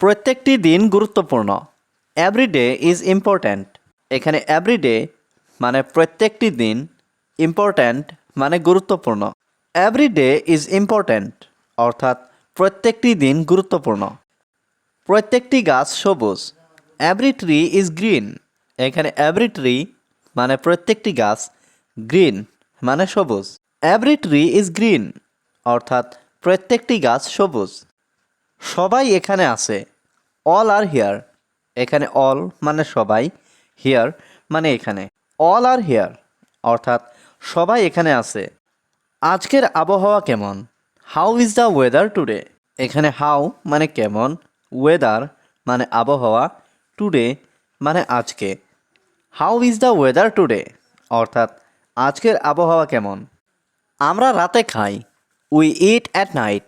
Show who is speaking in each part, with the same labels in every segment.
Speaker 1: প্রত্যেকটি দিন গুরুত্বপূর্ণ। এভরি ডে ইজ ইম্পর্ট্যান্ট এখানে এভরি ডে মানে প্রত্যেকটি দিন ইম্পর্ট্যান্ট মানে গুরুত্বপূর্ণ। এভরি ডে ইজ ইম্পর্ট্যান্ট অর্থাৎ প্রত্যেকটি দিন গুরুত্বপূর্ণ। প্রত্যেকটি গাছ সবুজ এভরি ট্রি ইজ গ্রিন এখানে এভরি ট্রি মানে প্রত্যেকটি গাছ গ্রিন মানে সবুজ। এভরি ট্রি ইজ গ্রিন অর্থাৎ প্রত্যেকটি গাছ সবুজ। সবাই এখানে আছে অল আর হেয়ার। এখানে অল মানে সবাই, হেয়ার মানে এখানে। অল আর হেয়ার, অর্থাৎ সবাই এখানে আছে। আজকের আবহাওয়া কেমন? How is the weather today এখানে হাউ মানে কেমন ওয়েদার মানে আবহাওয়া টুডে মানে আজকে। How is the weather today অর্থাৎ আজকের আবহাওয়া কেমন? আমরা রাতে খাই উই ইট অ্যাট নাইট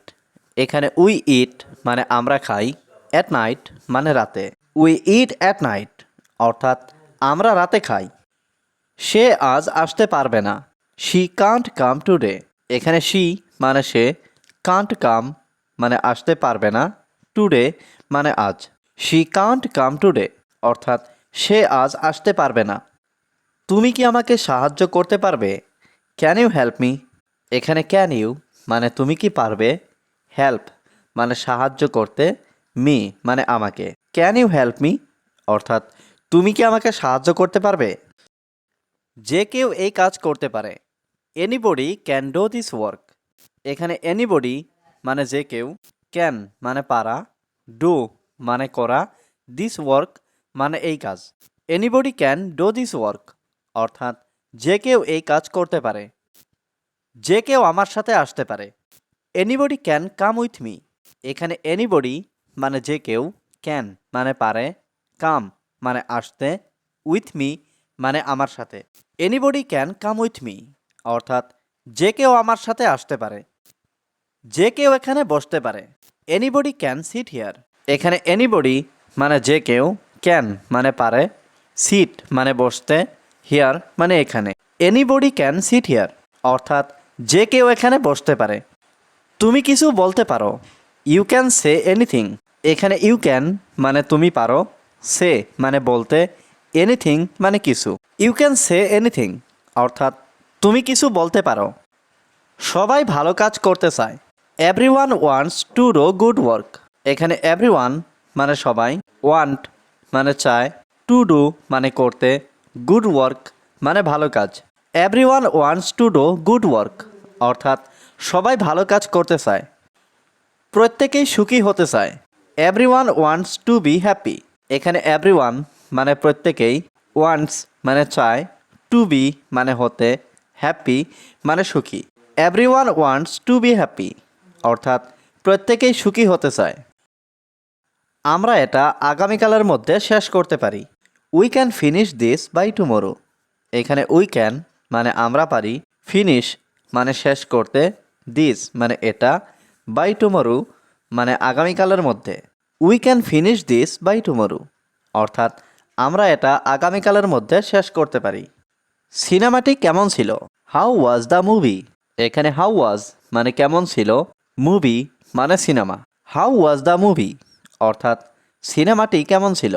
Speaker 1: এখানে উই ইট মানে আমরা খাই। অ্যাট নাইট মানে রাতে। উই ইট অ্যাট নাইট অর্থাৎ আমরা রাতে খাই। সে আজ আসতে পারবে না। শি কান্ট কাম টুডে এখানে শি মানে সে কান্ট কাম মানে আসতে পারবে না। টুডে মানে আজ। শি কান্ট কাম টুডে অর্থাৎ সে আজ আসতে পারবে না। তুমি কি আমাকে সাহায্য করতে পারবে? ক্যান ইউ হেল্প মি এখানে ক্যান ইউ মানে তুমি কি পারবে? হেল্প মানে সাহায্য করতে মি মানে আমাকে। ক্যান ইউ হেল্প মি অর্থাৎ, তুমি কি আমাকে সাহায্য করতে পারবে? যে কেউ এই কাজ করতে পারে। Anybody can do this work এখানে এনিবডি মানে যে কেউ ক্যান মানে পারা ডু মানে করা দিস ওয়ার্ক মানে এই কাজ। Anybody can do this work অর্থাৎ, যে কেউ এই কাজ করতে পারে। যে কেউ আমার সাথে আসতে পারে। Anybody can come with me এখানে এনিবডি মানে যে কেউ ক্যান মানে পারে কাম মানে আসতে উইথ মি মানে আমার সাথে। Anybody can come with me অর্থাৎ যে কেউ আমার সাথে আসতে পারে, যে কেউ এখানে বসতে পারে। এনিবডি ক্যান সিট হিয়ার এখানে এনিবডি মানে যে কেউ ক্যান মানে পারে সিট মানে বসতে হিয়ার মানে এখানে। এনিবডি ক্যান সিট হিয়ার অর্থাৎ যে কেউ এখানে বসতে পারে। তুমি কিছু বলতে পারো। ইউ ক্যান সে এনিথিং এখানে ইউ ক্যান মানে তুমি পারো সে মানে বলতে এনিথিং মানে কিছু। ইউ ক্যান সে এনিথিং অর্থাৎ তুমি কিছু বলতে পারো। সবাই ভালো কাজ করতে চায়। Every one wants to do good work এখানে এভরি ওয়ান মানে সবাই ওয়ান্ট মানে চায় টু ডু মানে করতে গুড ওয়ার্ক মানে ভালো কাজ। Every one wants to do good work অর্থাৎ সবাই ভালো কাজ করতে চায়। প্রত্যেকেই সুখী হতে চায়। Every one wants to be happy এখানে এভরি ওয়ান মানে প্রত্যেকেই ওয়ান্টস মানে চায় টু বি মানে হতে হ্যাপি মানে সুখী। Every one wants to be happy অর্থাৎ প্রত্যেকেই সুখী হতে চায়। আমরা এটা আগামীকালের মধ্যে শেষ করতে পারি। We can finish this by tomorrow এখানে উই ক্যান মানে আমরা পারি ফিনিশ মানে শেষ করতে দিস মানে এটা বাই টুমোরো মানে আগামীকালের মধ্যে। We can finish this by tomorrow অর্থাৎ, আমরা এটা আগামীকালের মধ্যে শেষ করতে পারি। সিনেমাটি কেমন ছিল? হাউ ওয়াজ দ্য মুভি এখানে হাউ ওয়াজ মানে কেমন ছিল? মুভি মানে সিনেমা হাউ ওয়াজ দ্য মুভি অর্থাৎ সিনেমাটি কেমন ছিল?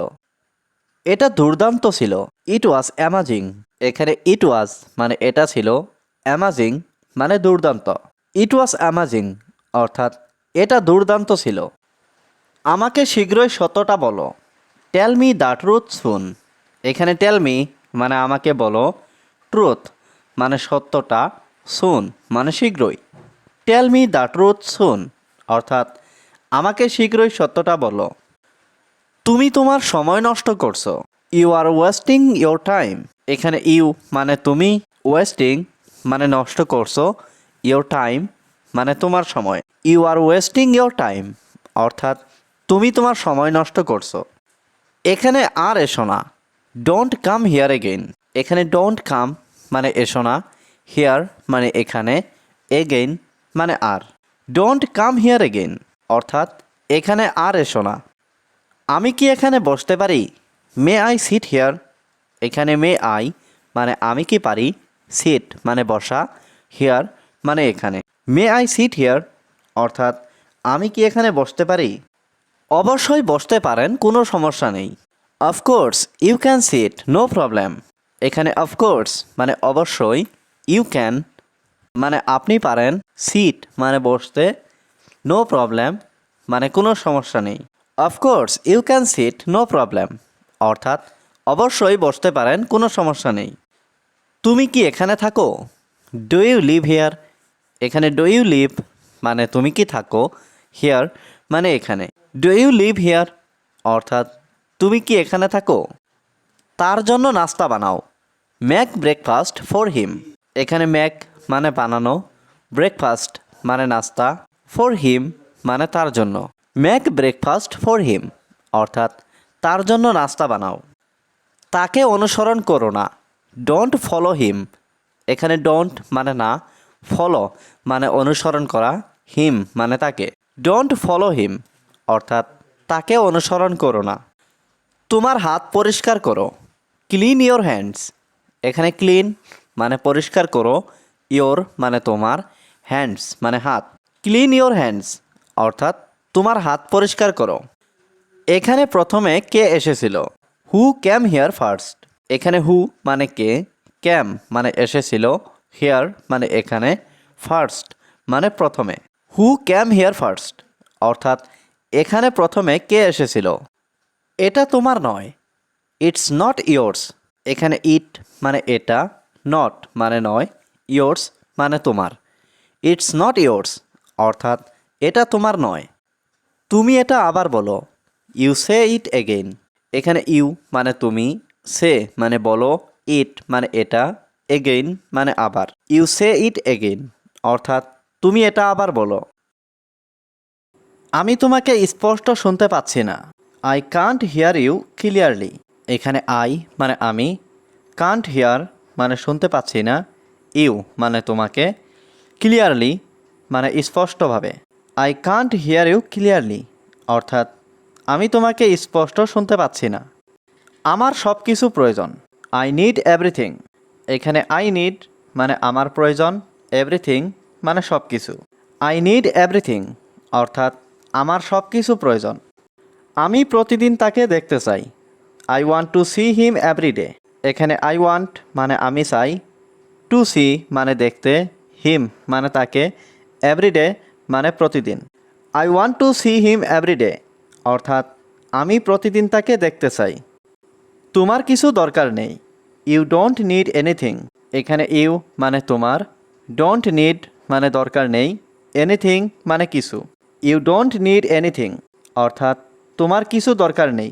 Speaker 1: এটা দুর্দান্ত ছিল। ইট ওয়াজ অ্যামাজিং এখানে ইট ওয়াজ মানে এটা ছিল অ্যামাজিং মানে দুর্দান্ত। ইট ওয়াজ অ্যামাজিং অর্থাৎ এটা দুর্দান্ত ছিল। আমাকে শীঘ্রই সত্যটা বলো। টেল মি দ্য ট্রুথ শুন এখানে টেল মি মানে আমাকে বলো। ট্রুথ মানে সত্যটা শুন মানে শীঘ্রই। টেল মি দ্য ট্রুথ শুন অর্থাৎ আমাকে শীঘ্রই সত্যটা বলো। তুমি তোমার সময় নষ্ট করছ। You are wasting your time এখানে ইউ মানে তুমি ওয়েস্টিং মানে নষ্ট করছ। ইয়োর টাইম মানে তোমার সময়। You are wasting your time অর্থাৎ, তুমি তোমার সময় নষ্ট করছ। এখানে আর এসো না। ডোন্ট কাম হিয়ার এগেইন এখানে ডোন্ট কাম মানে এসো না। হিয়ার মানে এখানে। এগেইন মানে আর। ডোন্ট কাম হিয়ার এগেইন অর্থাৎ, এখানে আর এসো না। আমি কি এখানে বসতে পারি? মে আই সিট হিয়ার এখানে মে আই মানে আমি কি পারি? সিট মানে বসা। হিয়ার মানে এখানে। মে আই সিট হিয়ার অর্থাৎ, আমি কি এখানে বসতে পারি? অবশ্যই বসতে পারেন, কোনো সমস্যা নেই। Of course you can sit no problem এখানে অফকোর্স মানে অবশ্যই ইউ ক্যান মানে আপনি পারেন সিট মানে বসতে নো প্রবলেম মানে কোনো সমস্যা নেই। Of course you can sit no problem অর্থাৎ, অবশ্যই বসতে পারেন, কোনো সমস্যা নেই। তুমি কি এখানে থাকো? ডু ইউ লিভ হিয়ার এখানে ডু ইউ লিভ মানে তুমি কি থাকো? হিয়ার মানে এখানে। ডু ইউ লিভ হিয়ার অর্থাৎ, তুমি কি এখানে থাকো? তার জন্য নাস্তা বানাও। ম্যাক ব্রেকফাস্ট ফর হিম এখানে ম্যাক মানে বানানো। ব্রেকফাস্ট মানে নাস্তা। ফর হিম মানে তার জন্য। ম্যাক ব্রেকফাস্ট ফর হিম অর্থাৎ, তার জন্য নাস্তা বানাও। তাকে অনুসরণ করো না। ডোন্ট ফলো হিম এখানে ডোন্ট মানে না। ফলো মানে অনুসরণ করা হিম মানে তাকে। ডোন্ট ফলো হিম অর্থাৎ তাকে অনুসরণ করো না। তোমার হাত পরিষ্কার করো ক্লিন ইয়োর হ্যান্ডস এখানে ক্লিন মানে পরিষ্কার করো ইয়োর মানে তোমার হ্যান্ডস মানে হাত। ক্লিন ইয়োর হ্যান্ডস অর্থাৎ তোমার হাত পরিষ্কার করো। এখানে প্রথমে কে এসেছিল? হু ক্যাম হিয়ার ফার্স্ট এখানে হু মানে কে ক্যাম মানে এসেছিল। হিয়ার মানে এখানে ফার্স্ট মানে প্রথমে। হু ক্যাম হেয়ার ফার্স্ট অর্থাৎ, এখানে প্রথমে কে এসেছিল? এটা তোমার নয়। ইটস নট ইয়োর্স এখানে ইট মানে এটা নট মানে নয়। ইয়োর্স মানে তোমার। ইটস নট ইয়োর্স অর্থাৎ, এটা তোমার নয়। তুমি এটা আবার বলো। ইউ সে ইট এগেইন এখানে ইউ মানে তুমি। সে মানে বলো। ইট মানে এটা। এগেইন মানে আবার। ইউ সে ইট এগেইন অর্থাৎ তুমি এটা আবার বলো। আমি তোমাকে স্পষ্ট শুনতে পাচ্ছি না। I can't hear you clearly এখানে আই মানে আমি। কান্ট হিয়ার মানে শুনতে পাচ্ছি না। ইউ মানে তোমাকে। ক্লিয়ারলি মানে স্পষ্টভাবে। I can't hear you clearly অর্থাৎ আমি তোমাকে স্পষ্ট শুনতে পাচ্ছি না। আমার সব কিছু প্রয়োজন। আই নিড এভরিথিং এখানে আই নিড মানে আমার প্রয়োজন এভরিথিং মানে সব কিছু আই নিড এভরিথিং অর্থাৎ আমার সব কিছু প্রয়োজন। আমি প্রতিদিন তাকে দেখতে চাই। I want to see him everyday এখানে আই ওয়ান্ট মানে আমি চাই টু সি মানে দেখতে হিম মানে তাকে এভরিডে মানে প্রতিদিন। I want to see him everyday অর্থাৎ আমি প্রতিদিন তাকে দেখতে চাই। তোমার কিছু দরকার নেই। ইউ ডোন্ট নিড এনিথিং এখানে ইউ মানে তোমার ডোন্ট নিড মানে দরকার নেই এনিথিং মানে কিছু। ইউ ডোন্ট নিড এনিথিং অর্থাৎ তোমার কিছু দরকার নেই।